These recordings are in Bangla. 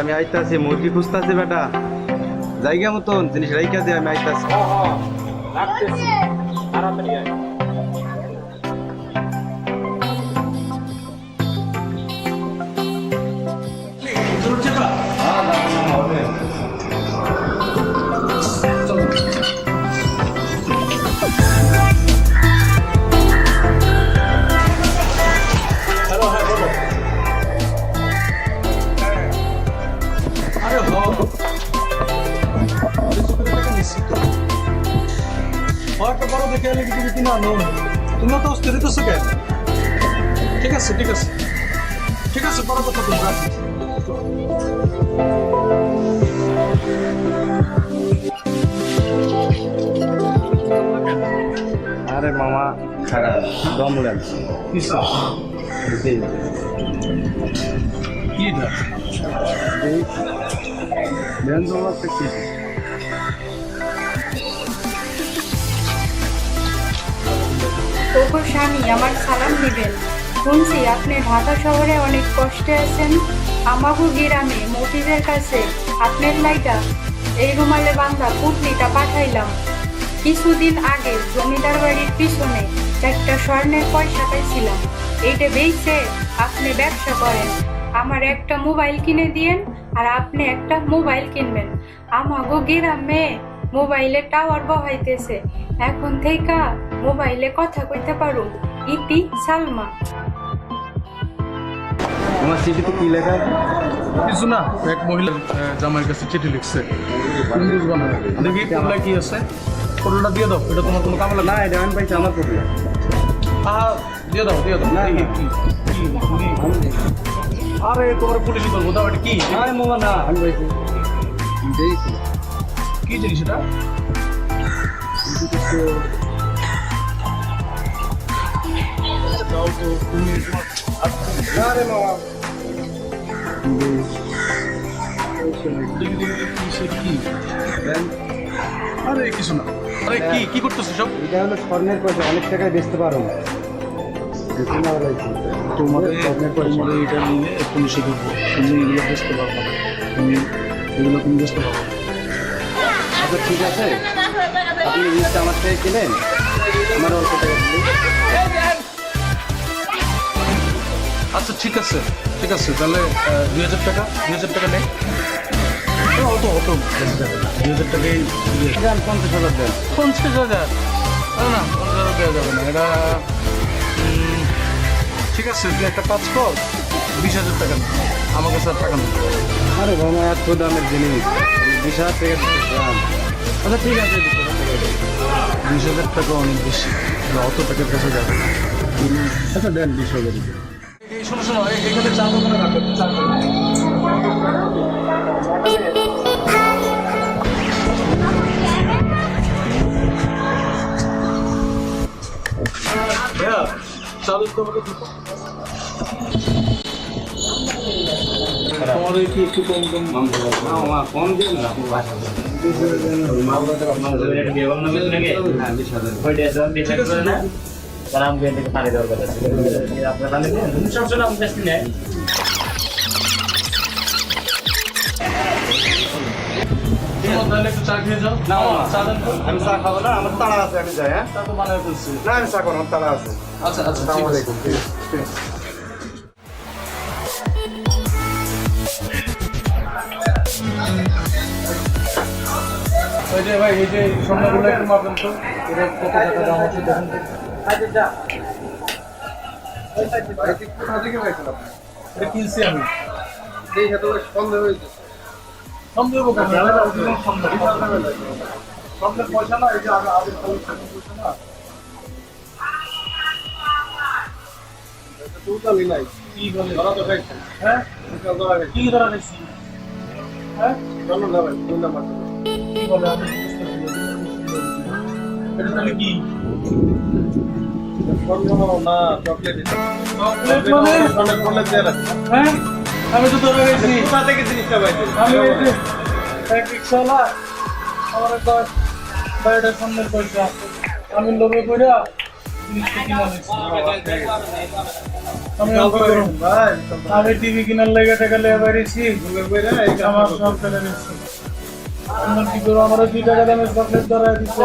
আমি আইতাছি মুরগি খুঁজতাছি বেটা। জায়গা মতন জিনিস রাইকা দিয়ে আমি আইতাছি। এলে তুমি কিনা নো তুমি তো অস্থির হইতেছো কেন ঠিক আছে ঠিক আছে। ঠিক আছে বড় কথা তুমি রাখি আরে মামা খারাপ। দম কিসা কি ধর দেন তো একটা কি ওগো স্বামী, আমার সালাম দিবেন শুনছি আপনি ঢাকা শহরে অনেক কষ্টে আছেন। আমাগো গ্রামে মতিদের কাছে আপনার লাইটা এই রুমালে বান্ধা পুটলিটা পাঠাইলাম। কিছুদিন আগে জমিদার বাড়ির পিছনে একটা স্বর্ণের পয়সা পাইছিলাম। এইটা বেচে আপনি ব্যবসা করেন। আমার একটা মোবাইল কিনে দিয়েন আর আপনি একটা মোবাইল কিনবেন। আমাগো গ্রামে মোবাইলে টাওয়ার বহাইতেছে। এখন থেকে মোবাইলে কথা কইতে পারো। ইতি সালমা। তোমার চিঠিতে কি লেখা? কিছু না এক মহিলা জামাইয়ের কাছে চিঠি লিখছে। বুঝবা দেখি কোনটা কি আছে। ফটোটা দিয়ে দাও এটা তোমার কোনো কামে লাগে না এটা আমি পাইছি আমার কপি আহা দিয়ে দাও দিয়ে দাও। না, কি? আরে তোমার পুলিশই করব দাও এটা কি? আরে মামা না আমি পাইছি কি জিনিস এটা? আরে কিছু না। আরে কি কি করতেছো সব? এটা হলো স্বর্ণের পয়সা অনেক টাকায় বেচতে পারো। না তোমাদের স্বর্ণের পয়সা। তোমাদের এটা নিয়ে পুলিশে দেবো তুমি এগুলো বুঝতে পারব তুমি এগুলো তুমি বুঝতে পারব আচ্ছা ঠিক আছে। আপনি জিনিসটা আমার থেকে কিনেন। আমার অল্প টাকা আচ্ছা ঠিক আছে ঠিক আছে তাহলে দুই হাজার টাকা দুই হাজার টাকা নেই। অত অত বেশি যাবে না দুই হাজার টাকাই দেন পঞ্চাশ হাজার দেন। পঞ্চাশ হাজার? না পঞ্চাশ হাজার দেওয়া যাবে না। এটা ঠিক আছে তুই একটা কাজ কর বিশ হাজার টাকা নে। আমার কাছে আর টাকা নেই। আরে মামা এত দামের জিনিস। বিশ হাজার টাকা চান আচ্ছা ঠিক আছে বিশ হাজার টাকা অনেক বেশি। অত টাকার কাছে যাবে আচ্ছা দেন বিশ হাজার। শোনো শোনো এখানে চা দোকানে রাখো চা দোকানে। ভাইয়া, চা দিতে হবে তো? তোমাদের কি একটু কম কম কম দিন না। হ্যাঁ বিশ হাজার। তোমার তাহলে একটু চা খেয়ে যাও। না, মামা। চা দেন তো। আমি চা খাব না আমার তাড়া আছে আমি যাই হ্যাঁ? না আমি চা করো আমার তাড়া আছে। আচ্ছা আচ্ছা আসসালামু আলাইকুম ওই যে ভাই এই যে সোনাগুলো একটু মাপেন তো। এটা কত টাকা দাম আছে দেখেন কিনছি আমি না, এটা original সন্দেহ। পয়সা না এই আগে আগে খালি স্বর্ণের পয়সা না কি বলে হ্যাঁ ধরা গেছি হ্যাঁ কি বলে আমি বুঝতেছি না। এটা কি হ্যাঁ আমি তো ধরে গেছি আমি যে এক রিক্সাওয়ালা আমার আমি লোভে জিনিসটা নিচ্ছি। আমি। আমি টিভি কিনার লেগে টাকা লেগে বেরিয়েছি আমার নিচ্ছি আমার কি করব আমার দুই টাকা দামের চকলেট ধরা দিচ্ছে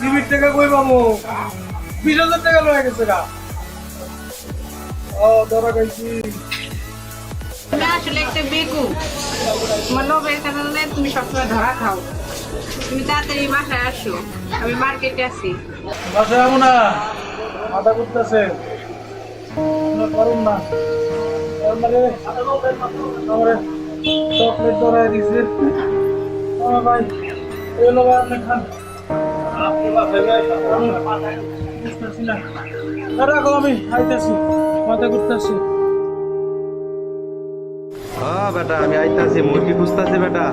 টিভির টাকা কই পাবো বিশ হাজার টাকা লয়ে গেছে গা। ও ধরা গেছি আসলে একটা বেকু তোমার লোভের কারণে তুমি সবসময় ধরা খাও। তুমি তাড়াতাড়ি বাসায় আসো। আমি মার্কেটে আছি। বাসায় যাব না। মাথা করতেছে পারুন না। চকলেট ধরাই দিছে। ভাই এগুলো আপনি খান। আমি হ্যাঁ বেটা আমি আইতাছি মুরগি খুঁজতেছি বেটা।